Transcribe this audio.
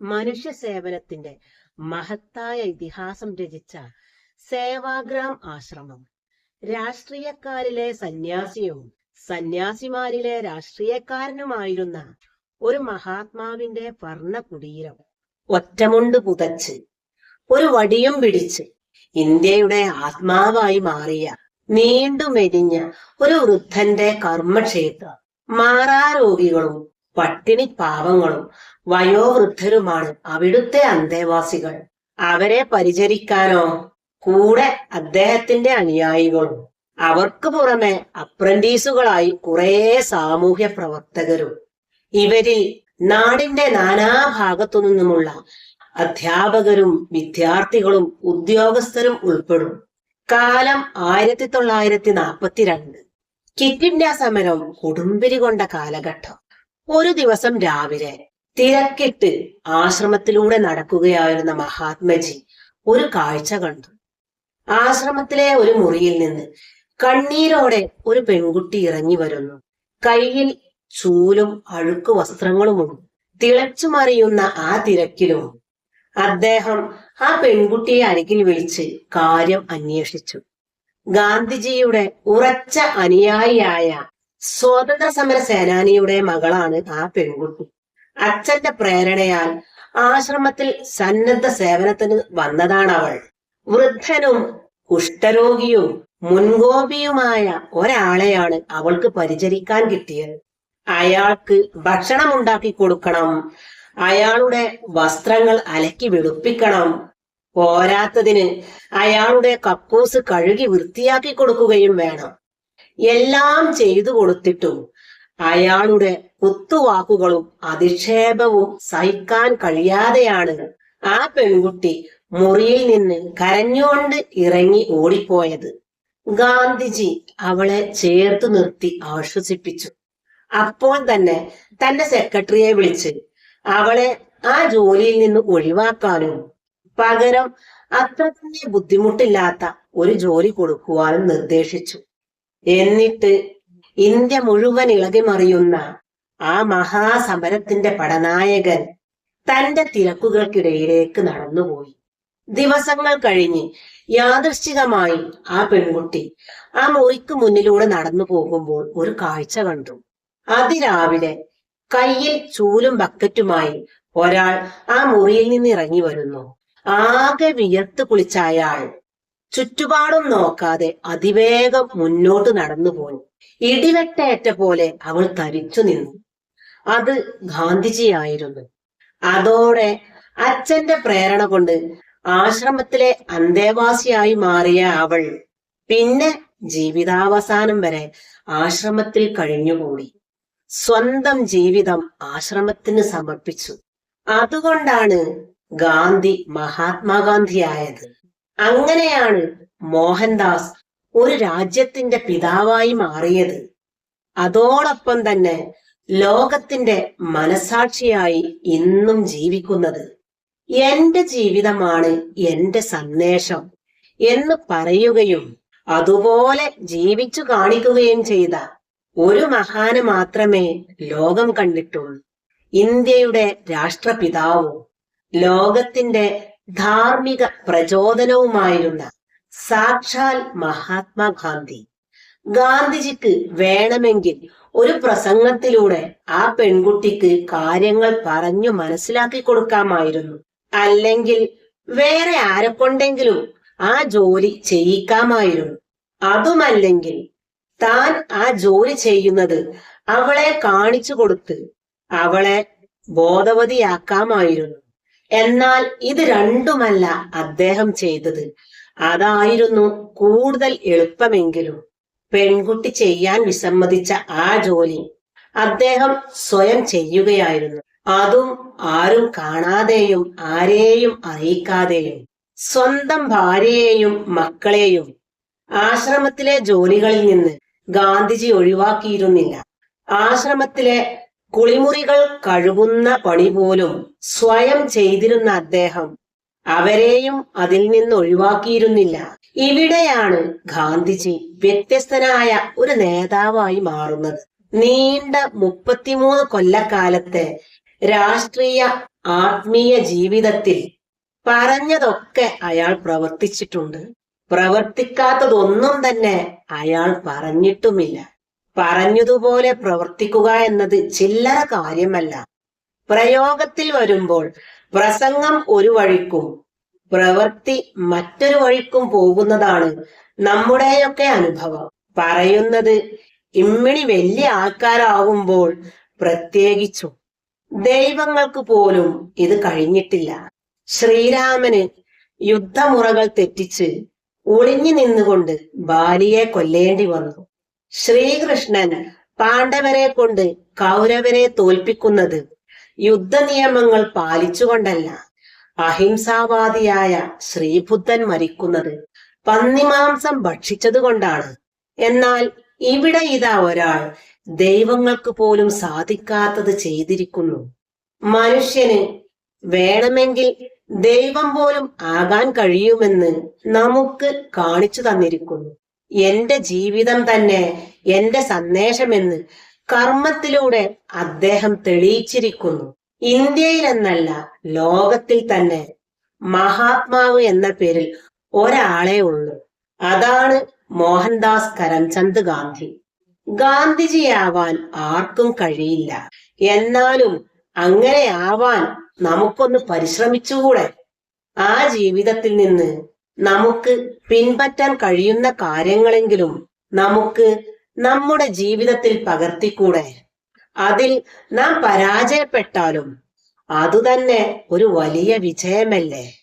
മനുഷ്യ സേവനത്തിന്റെ മഹത്തായ ഇതിഹാസം രചിച്ച സേവാഗ്രാം ആശ്രമം. രാഷ്ട്രീയക്കാരിലെ സന്യാസിയും സന്യാസിമാരിലെ രാഷ്ട്രീയക്കാരനുമായിരുന്ന ഒരു മഹാത്മാവിന്റെ വർണകുടീരം ഒറ്റമുണ്ട് പുതച്ച് ഒരു വടിയും പിടിച്ച് ഇന്ത്യയുടെ ആത്മാവായി മാറിയ നീണ്ടു മെലിഞ്ഞ ഒരു വൃദ്ധന്റെ കർമ്മക്ഷേത്രം മാറാരോഗികളും പട്ടിണി പാവങ്ങളും വയോവൃദ്ധരുമാണ് അവിടുത്തെ അന്തേവാസികൾ. അവരെ പരിചരിക്കാനോ കൂടെ അദ്ദേഹത്തിന്റെ അനുയായികളും. അവർക്ക് പുറമെ അപ്രന്റീസുകളായി കുറേ സാമൂഹ്യ പ്രവർത്തകരും. ഇവരിൽ നാടിന്റെ നാനാഭാഗത്തു നിന്നുമുള്ള അധ്യാപകരും വിദ്യാർത്ഥികളും ഉദ്യോഗസ്ഥരും ഉൾപ്പെടും. കാലം ആയിരത്തി തൊള്ളായിരത്തി നാൽപ്പത്തിരണ്ട് കിറ്റ് ഇന്ത്യ സമരം കൊടുമ്പിരി കൊണ്ട കാലഘട്ടം. ഒരു ദിവസം രാവിലെ തിരക്കിട്ട് ആശ്രമത്തിലൂടെ നടക്കുകയായിരുന്ന മഹാത്മജി ഒരു കാഴ്ച കണ്ടു. ആശ്രമത്തിലെ ഒരു മുറിയിൽ നിന്ന് കണ്ണീരോടെ ഒരു പെൺകുട്ടി ഇറങ്ങി വരുന്നു. കയ്യിൽ ചൂലും അഴുക്ക് വസ്ത്രങ്ങളുമുണ്ട്. തിളച്ചു മറിയുന്ന ആ തിരക്കിലും അദ്ദേഹം ആ പെൺകുട്ടിയെ അരികിൽ വിളിച്ച് കാര്യം അന്വേഷിച്ചു. ഗാന്ധിജിയുടെ ഉറച്ച അനുയായിയായ സ്വാതന്ത്ര്യ സമര സേനാനിയുടെ മകളാണ് ആ പെൺകുട്ടി. അച്ഛന്റെ പ്രേരണയാൽ ആശ്രമത്തിൽ സന്നദ്ധ സേവനത്തിന് വന്നതാണ് അവൾ വൃദ്ധനും കുഷ്ഠരോഗിയും മുൻകോപിയുമായ ഒരാളെയാണ് അവൾക്ക് പരിചരിക്കാൻ കിട്ടിയത്. അയാൾക്ക് ഭക്ഷണം ഉണ്ടാക്കി കൊടുക്കണം. അയാളുടെ വസ്ത്രങ്ങൾ അലക്കി വെളുപ്പിക്കണം. പോരാത്തതിന് അയാളുടെ കക്കൂസ് കഴുകി വൃത്തിയാക്കി കൊടുക്കുകയും വേണം. എല്ലാം ചെയ്തു കൊടുത്തിട്ടും അയാളുടെ കുത്തുവാക്കുകളും അധിക്ഷേപവും സഹിക്കാൻ കഴിയാതെയാണ് ആ പെൺകുട്ടി മുറിയിൽ നിന്ന് കരഞ്ഞുകൊണ്ട് ഇറങ്ങി ഓടിപ്പോയത്. ഗാന്ധിജി അവളെ ചേർത്ത് നിർത്തി ആശ്വസിപ്പിച്ചു. അപ്പോൾ തന്നെ തന്റെ സെക്രട്ടറിയെ വിളിച്ച് അവളെ ആ ജോലിയിൽ നിന്ന് ഒഴിവാക്കാനും പകരം അത്ര തന്നെ ബുദ്ധിമുട്ടില്ലാത്ത ഒരു ജോലി കൊടുക്കുവാനും നിർദ്ദേശിച്ചു. എന്നിട്ട് ഇന്ത്യ മുഴുവൻ ഇളകിമറിയുന്ന ആ മഹാസമരത്തിന്റെ പടനായകൻ തന്റെ തിരക്കുകൾക്കിടയിലേക്ക് നടന്നുപോയി. ദിവസങ്ങൾ കഴിഞ്ഞ് യാദൃശ്ചികമായി ആ പെൺകുട്ടി ആ മുറിക്ക് മുന്നിലൂടെ നടന്നു പോകുമ്പോൾ ഒരു കാഴ്ച കണ്ടു. അതിരാവിലെ കയ്യിൽ ചൂലും ബക്കറ്റുമായി ഒരാൾ ആ മുറിയിൽ നിന്ന് ഇറങ്ങി വരുന്നു. ആകെ വിയർത്ത് കുളിച്ച ചുറ്റുപാടും നോക്കാതെ അതിവേഗം മുന്നോട്ട് നടന്നു പോയി ഇടിവെട്ടേറ്റ പോലെ അവൾ തരിച്ചു നിന്നു. അത് ഗാന്ധിജിയായിരുന്നു അതോടെ അച്ഛന്റെ പ്രേരണ കൊണ്ട് ആശ്രമത്തിലെ അന്തേവാസിയായി മാറിയ അവൾ പിന്നെ ജീവിതാവസാനം വരെ ആശ്രമത്തിൽ കഴിഞ്ഞുകൂടി സ്വന്തം ജീവിതം ആശ്രമത്തിന് സമർപ്പിച്ചു. അതുകൊണ്ടാണ് ഗാന്ധി മഹാത്മാഗാന്ധിയായത്. അങ്ങനെയാണ് മോഹൻദാസ് ഒരു രാജ്യത്തിന്റെ പിതാവായി മാറിയത്. അതോടൊപ്പം തന്നെ ലോകത്തിന്റെ മനസാക്ഷിയായി ഇന്നും ജീവിക്കുന്നത്. എന്റെ ജീവിതമാണ് എന്റെ സന്ദേശം എന്ന് പറയുകയും അതുപോലെ ജീവിച്ചു കാണിക്കുകയും ചെയ്ത ഒരു മഹാന് മാത്രമേ ലോകം കണ്ടിട്ടുള്ളൂ. ഇന്ത്യയുടെ രാഷ്ട്രപിതാവും ലോകത്തിന്റെ ധാർമ്മിക പ്രചോദനവുമായിരുന്ന സാക്ഷാൽ മഹാത്മാഗാന്ധി. ഗാന്ധിജിക്ക് വേണമെങ്കിൽ ഒരു പ്രസംഗത്തിലൂടെ ആ പെൺകുട്ടിക്ക് കാര്യങ്ങൾ പറഞ്ഞു മനസ്സിലാക്കി കൊടുക്കാമായിരുന്നു. അല്ലെങ്കിൽ വേറെ ആരെക്കൊണ്ടെങ്കിലും ആ ജോലി ചെയ്യിക്കാമായിരുന്നു. അതുമല്ലെങ്കിൽ താൻ ആ ജോലി ചെയ്യുന്നത് അവളെ കാണിച്ചു കൊടുത്ത് അവളെ ബോധവതിയാക്കാമായിരുന്നു. എന്നാൽ ഇത് രണ്ടുമല്ല അദ്ദേഹം ചെയ്തത്. അതായിരുന്നു കൂടുതൽ എളുപ്പമെങ്കിലും പെൺകുട്ടി ചെയ്യാൻ വിസമ്മതിച്ച ആ ജോലി അദ്ദേഹം സ്വയം ചെയ്യുകയായിരുന്നു. അതും ആരും കാണാതെയും ആരെയും അറിയിക്കാതെയും സ്വന്തം ഭാര്യയെയും മക്കളെയും ആശ്രമത്തിലെ ജോലികളിൽ നിന്ന് ഗാന്ധിജി ഒഴിവാക്കിയിരുന്നില്ല. ആശ്രമത്തിലെ കുളിമുറികൾ കഴുകുന്ന പണി പോലും സ്വയം ചെയ്തിരുന്ന അദ്ദേഹം അവരെയും അതിൽ നിന്ന് ഒഴിവാക്കിയിരുന്നില്ല. ഇവിടെയാണ് ഗാന്ധിജി വ്യത്യസ്തനായ ഒരു നേതാവായി മാറുന്നത്. നീണ്ട മുപ്പത്തിമൂന്ന് കൊല്ലക്കാലത്തെ രാഷ്ട്രീയ ആത്മീയ ജീവിതത്തിൽ പറഞ്ഞതൊക്കെ അയാൾ പ്രവർത്തിച്ചിട്ടുണ്ട്. പ്രവർത്തിക്കാത്തതൊന്നും തന്നെ അയാൾ പറഞ്ഞിട്ടുമില്ല. പറഞ്ഞതുപോലെ പ്രവർത്തിക്കുക എന്നത് ചില്ലറ കാര്യമല്ല. പ്രയോഗത്തിൽ വരുമ്പോൾ പ്രസംഗം ഒരു വഴിക്കും പ്രവൃത്തി മറ്റൊരു വഴിക്കും പോകുന്നതാണ് നമ്മുടെയൊക്കെ അനുഭവം. പറയുന്നത് ഇമ്മിണി വലിയ ആൾക്കാരാവുമ്പോൾ പ്രത്യേകിച്ചും. ദൈവങ്ങൾക്ക് പോലും ഇത് കഴിഞ്ഞിട്ടില്ല. ശ്രീരാമന് യുദ്ധമുറകൾ തെറ്റിച്ച് ഒളിഞ്ഞു നിന്നുകൊണ്ട് ബാലിയെ കൊല്ലേണ്ടി വന്നു. ശ്രീകൃഷ്ണൻ പാണ്ഡവരെ കൊണ്ട് കൗരവരെ തോൽപ്പിക്കുന്നത് യുദ്ധ നിയമങ്ങൾ പാലിച്ചുകൊണ്ടല്ല. അഹിംസാവാദിയായ ശ്രീബുദ്ധൻ മരിക്കുന്നത് പന്നിമാംസം ഭക്ഷിച്ചതുകൊണ്ടാണ്. എന്നാൽ ഇവിടെ ഇതാ ഒരാൾ ദൈവങ്ങൾക്ക് പോലും സാധിക്കാത്തത് ചെയ്തിരിക്കുന്നു. മനുഷ്യന് വേണമെങ്കിൽ ദൈവം പോലും ആകാൻ കഴിയുമെന്ന് നമുക്ക് കാണിച്ചു തന്നിരിക്കുന്നു. എന്റെ ജീവിതം തന്നെ എന്റെ സന്ദേശമെന്ന് കർമ്മത്തിലൂടെ അദ്ദേഹം തെളിയിച്ചിരിക്കുന്നു. ഇന്ത്യയിൽ എന്നല്ല ലോകത്തിൽ തന്നെ മഹാത്മാവ് എന്ന പേരിൽ ഒരാളെ ഉള്ളൂ. അതാണ് മോഹൻദാസ് കരംചന്ദ് ഗാന്ധി. ഗാന്ധിജിയാവാൻ ആർക്കും കഴിയില്ല. എന്നാലും അങ്ങനെ ആവാൻ നമുക്കൊന്ന് പരിശ്രമിച്ചുകൂടെ? ആ ജീവിതത്തിൽ നിന്ന് നമുക്ക് പിൻപറ്റാൻ കഴിയുന്ന കാര്യങ്ങളെങ്കിലും നമുക്ക് നമ്മുടെ ജീവിതത്തിൽ പകർത്തിക്കൂടെ? അതിൽ നാം പരാജയപ്പെട്ടാലും അതുതന്നെ ഒരു വലിയ വിജയമല്ലേ?